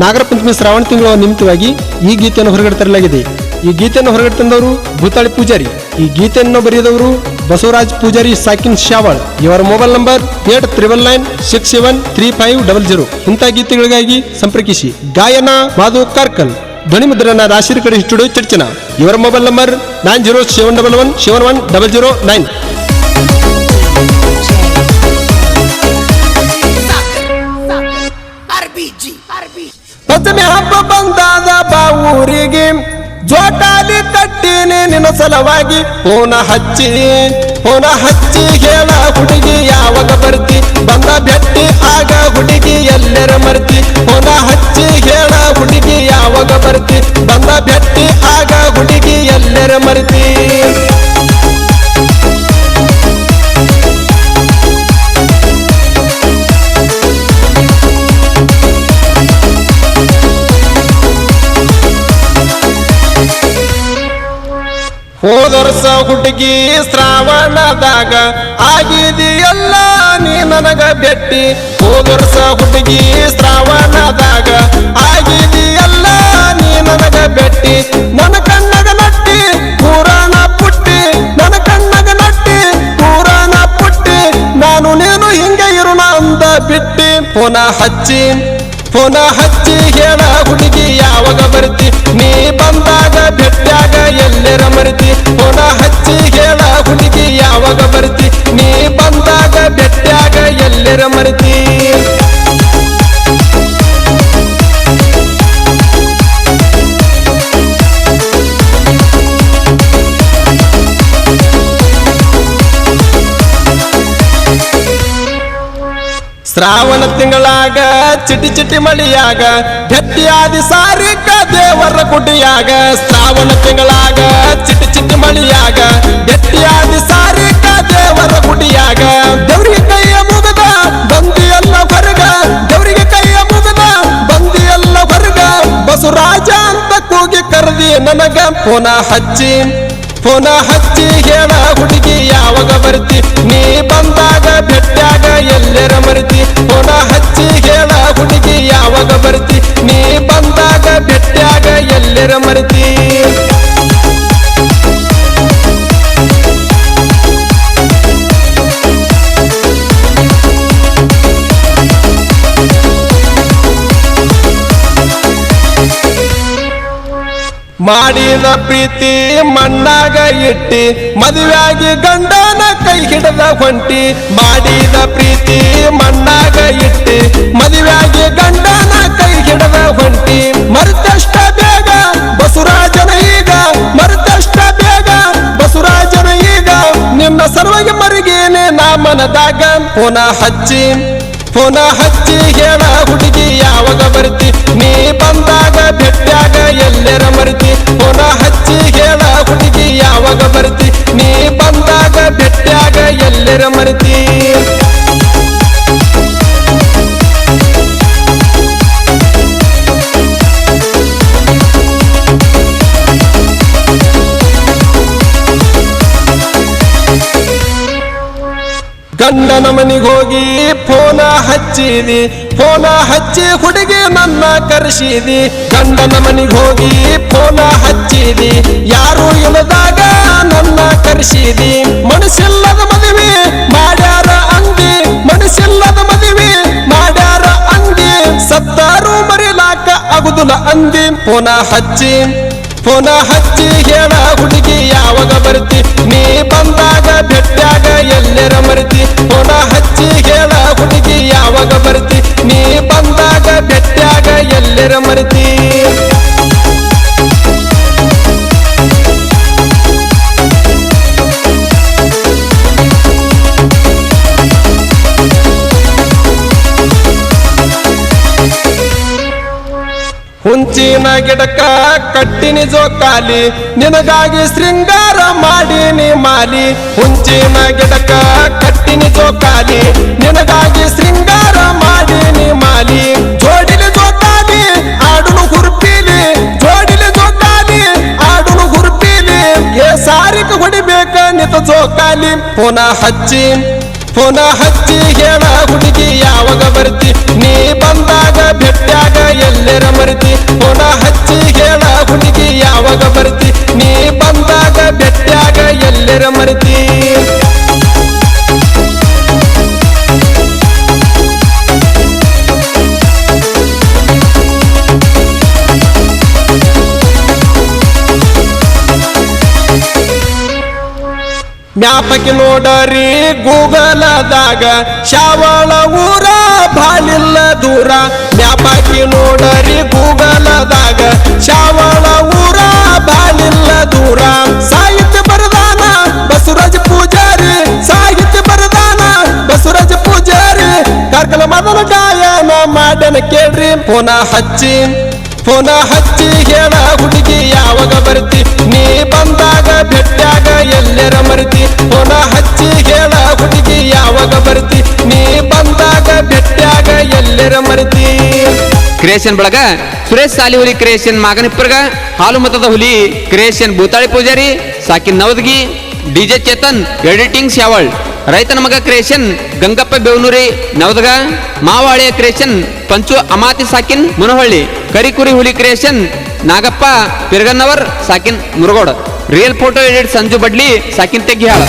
ನಾಗರ ಪಂಚಮಿ ಶ್ರಾವಣ ತಿಂಗಳ ನಿಮಿತ್ತವಾಗಿ ಈ ಗೀತೆಯನ್ನು ಹೊರಗಡೆ ತರಲಾಗಿದೆ. ಈ ಗೀತೆಯನ್ನು ಹೊರಗಡೆ ತಂದವರು ಭೂತಾಳಿ ಪೂಜಾರಿ. ಈ ಗೀತೆಯನ್ನು ಬರೆಯದವರು ಬಸವರಾಜ್ ಪೂಜಾರಿ ಸಾಕಿನ್ ಶಾವಳ್ ಇವರ mobile number eight triple nine six seven three five double zero. ಇಂಥ ಗೀತೆಗಳಿಗಾಗಿ ಸಂಪರ್ಕಿಸಿ. ಗಾಯನ ಮಾಧು ಕಾರ್ಕಲ್. ಧ್ವನಿ ಮುದ್ರಣ ರಾಶಿರ್ ಕಡೆ ಸ್ಟುಡಿಯೋ ಚರ್ಚನ ಇವರ mobile number nine zero seven double one seven one double zero nine. ಊರಿಗೆ ಜೋಟಾಲಿ ಕಟ್ಟಿನಿ ನಿನ್ನ ಸಲವಾಗಿ. ಹೋನ ಹಚ್ಚಿ ಹೋನ ಹಚ್ಚಿ ಹೇಳ ಹುಡುಗಿ, ಯಾವಾಗ ಬರ್ತಿ? ಬಂದ ಬೆಟ್ಟಿ ಆಗ ಹುಡುಗಿ ಎಲ್ಲರ ಮರ್ತಿ. ಹೋನ ಹಚ್ಚಿ ಹೇಳ ಹುಡುಗಿ, ಯಾವಾಗ ಬರ್ತಿ? ಬಂದ ಬೆಟ್ಟಿ ಆಗ ಹುಡುಗಿ ಎಲ್ಲರ ಮರ್ತಿ. ಹೋದರ್ಸ ಹುಡುಗಿ ಶ್ರಾವಣದಾಗ ಆಗಿದೆಯಲ್ಲ ನೀ ನನಗ ಬೆಟ್ಟಿ ಹೋದರ್ಸ ಹುಡುಗಿ ಶ್ರಾವಣದಾಗ ಆಗಿದೆಯಲ್ಲ ನೀ ನನಗ ಬೆಟ್ಟಿ ನನ್ನ ಕಣ್ಣಗ ನಟ್ಟಿ, ಪುರಾಣ ಪುಟ್ಟಿ. ನನ್ನ ಕಣ್ಣಗ ನಟ್ಟಿ, ಪುರಾಣ ಪುಟ್ಟಿ. ನಾನು ನೀನು ಹಿಂಗೆ ಇರೋಣ ಅಂದ ಬಿಟ್ಟಿ. ಪುನಃ ಹಚ್ಚಿ ಪುನಃ ಹಚ್ಚಿ ಹೇಳ ಹುಡುಗಿ, ಯಾವಾಗ ಬರ್ತಿ? ನೀ ಬಂದಾಗ ಭೆಟ್ಟಾಗ ಎಲ್ಲರ ಮರ್ತಿ? ಪುನಃ ಹಚ್ಚಿ ಹೇಳ ಹುಡುಗಿ, ಯಾವಾಗ ಬರ್ತಿ? ನೀ ಬಂದಾಗ ಭೆಟ್ಟಾಗ ಎಲ್ಲರ ಮರ್ತಿ? ಶ್ರಾವಣ ತಿಂಗಳಾಗ, ಚಿಟಿ ಚಿಟಿ ಮಳಿಯಾಗ ಗಟ್ಟಿಯಾದಿ ಸಾರಿಕ ದೇವರ ಗುಡಿಯಾಗ ಶ್ರಾವಣ ತಿಂಗಳಾಗ, ಚಿಟಿ ಚಿಟಿ ಮಳಿಯಾಗ ಗಟ್ಟಿಯಾದಿ ಸಾರಿಕ ದೇವರ ಗುಡಿಯಾಗ ದೇವರಿಗೆ ಕೈಯ ಮುಗದ ಬಂದಿಯಲ್ಲ ಹೊರಗ, ದೇವರಿಗೆ ಕೈಯ ಮುಗದ ಬಂದಿಯಲ್ಲ ಹೊರಗ ಬಸವರಾಜ ಅಂತ ಕೂಗಿ ಕರೆದಿ ನನಗ ಪುನಃ ಹಚ್ಚಿ ಪುನಃ ಹಚ್ಚಿ ಹೇಳ ಹುಡುಗಿ ಯಾವಾಗ ಬರ್ತಿ ಮಾಡಿದ ಪ್ರೀತಿ ಮಣ್ಣಾಗ ಇಟ್ಟಿ, ಮದುವೆಯಾಗಿ ಗಂಡನ ಕೈ ಹಿಡದ ಹೊಂಟಿ. ಮಾಡಿದ ಪ್ರೀತಿ ಮಣ್ಣಾಗ ಇಟ್ಟಿ, ಮದುವೆಯಾಗಿ ಗಂಡನ ಕೈ ಹಿಡದ ಹೊಂಟಿ. ಮರ್ತಷ್ಟ ಬೇಗ ಬಸವರಾಜನ ಈಗ, ಮರ್ತಷ್ಟ ಬೇಗ ಬಸವರಾಜನ ಈಗ. ನಿನ್ನ ಸರ್ವಗೆ ಮರಿಗೇನೆ ನಾ ಮನದಾಗ. ಪುನ ಹಚ್ಚಿ ಪುನ ಹಚ್ಚಿ ಹೇಳ ಹುಡುಗಿ, ಯಾವಾಗ ಬರ್ತಿ? ನೀ ಬಂದಾಗ ಭೆಟ್ಟಾಗ ಎಲ್ಲೆರ ಮರ್ತಿ. ಹೊರ ಹಚ್ಚಿ ಹೇಳ ಹುಡುಗಿ ಯಾವಾಗ ಬರ್ತಿ. ನೀ ಬಂದಾಗ ಭೆಟ್ಟಾಗ ಎಲ್ಲೆರ ಮರ್ತಿ. ಗಂಡನ ಹೋಗಿ ಫೋನ ಹಚ್ಚಿದಿ, ಫೋನ ಹಚ್ಚಿ ಹುಡುಗಿ ನನ್ನ ಕರೆಸಿದಿ. ಗಂಡನ ಹೋಗಿ ಫೋನ ಹಚ್ಚಿದಿ, ಯಾರು ಇಲ್ಲದಾಗ ನನ್ನ ಕರೆಸಿದಿ. ಮನಸ್ಸಿಲ್ಲದ ಮದುವೆ ಮಾಡ್ಯಾರ ಅಂಗಿ ಮನಸ್ಸಿಲ್ಲದ ಮದುವೆ ಮಾಡ್ಯಾರ ಅಂಗಿ ಸತ್ತಾರು ಮರಿಲಾಕ ಆಗುದಿಲ್ಲ ಅಂದಿ, ಫೋನ ಹಚ್ಚಿ. ಪುನಃ ಹಚ್ಚಿ ಹೇಳ ಹುಡುಗಿ, ಯಾವಾಗ ಬರ್ತಿ? ನೀ ಬಂದಾಗ ಬೆಟ್ಟಾಗ ಎಲ್ಲರ ಮರ್ತಿ. ಪುನಃ ಹಚ್ಚಿ ಹೇಳ ಹುಡುಗಿ, ಯಾವಾಗ ಬರ್ತಿ? ನೀ ಬಂದಾಗ ಬೆಟ್ಟಾಗ ಎಲ್ಲರ ಮರ್ತಿ. ಹುಂಚಿನ ಗಿಡಕ ಕಟ್ಟಿನಿ ಜೋಕಾಲಿ. ನಿನಗಾಗಿ ಶೃಂಗಾರ ಮಾಡಿನಿ ಮಾಲಿ. ಹುಂಚಿನ ಗಿಡಕ ಕಟ್ಟಿನಿ ಜೋಕಾಲಿ. ನಿನಗಾಗಿ ಶೃಂಗಾರ ಮಾಡಿನಿ ಮಾಲಿ. ಜೋಡಿಲಿ ಜೋಕಾಲಿ, ಆಡುನು ಹುರ್ಪಿಲಿ. ಜೋಡಿಲಿ ಜೋಕಾಲಿ, ಆಡುನು ಹುರ್ಪಿಲಿ. ಏ ಸಾರಿಕ ಹೊಡಿಬೇಕ ನಿತ ಜೋಕಾಲಿ. ಪುನಃ ಹಚ್ಚಿ ಪುನಃ ಹಚ್ಚಿ ಹೇಳ ಹುಡುಗಿ ಯಾವಾಗ ಬರ್ತಿ. ನೀ ಬಂದಾಗ ಭೆಟ್ಟಾಗ ಎಲ್ಲರ ಎಲ್ಲರ ಮರಿತಿ ಜ್ಞಾಪಕಿ ನೋಡರಿ ಗೂಗಲದಾಗ ಶಾವಳ ಊರ ಬಾಲಿಲ್ಲ ದೂರ ಜ್ಞಾಪಕಿ ಪುನಃ ಹಚ್ಚಿ ಪುನಃ ಹಚ್ಚಿ, ಹೇಳ ಹುಡುಗಿ, ಯಾವಾಗ ಬರ್ತಿ? ನೀ ಬಂದಾಗ ಬೆಟ್ಟಾಗ ಎಲ್ಲರ ಮರ್ತಿ? ಪುನಃ ಹಚ್ಚಿ, ಹೇಳ ಹುಡುಗಿ, ಯಾವಾಗ ಬರ್ತಿ? ನೀ ಬಂದಾಗ ಬೆಟ್ಟಾಗ ಎಲ್ಲರ ಮರ್ತಿ? ಕ್ರಿಯೇಷನ್ ಬಳಗ, ಸುರೇಶ್ ಸಾಲಿಹುಲಿ ಕ್ರಿಯೇಷನ್ ಮಾಗನಿಪ್ಪರ್ಗ ಹಾಲು ಮತದ ಹುಲಿ ಕ್ರಿಯೇಷನ್ ಭೂತಾಳಿ ಪೂಜಾರಿ, ಸಾಕಿನ್ ನವದಗಿ ಡಿಜೆ ಚೇತನ್ ಎಡಿಟಿಂಗ್ ಸ್ಯಾವಳ್ ರೈತನ ಮಗ ಕ್ರಿಯೇಷನ್ ಗಂಗಪ್ಪ ಬೇವನೂರಿ, ನವದಗ, ಮಾವಾಳಿಯ ಕ್ರಿಯೇಷನ್ ಪಂಚು ಅಮಾತಿ ಸಾಕಿನ್ ಮುನಹಳ್ಳಿ, ಕರಿಕುರಿ ಹುಲಿ creation, Nagappa Pirgannavar, ಸಾಕಿನ್ Murugod. Real photo edit Sanju Badli, ಸಾಕಿನ್ ತೆಗ್ಗಿಹಾಳ.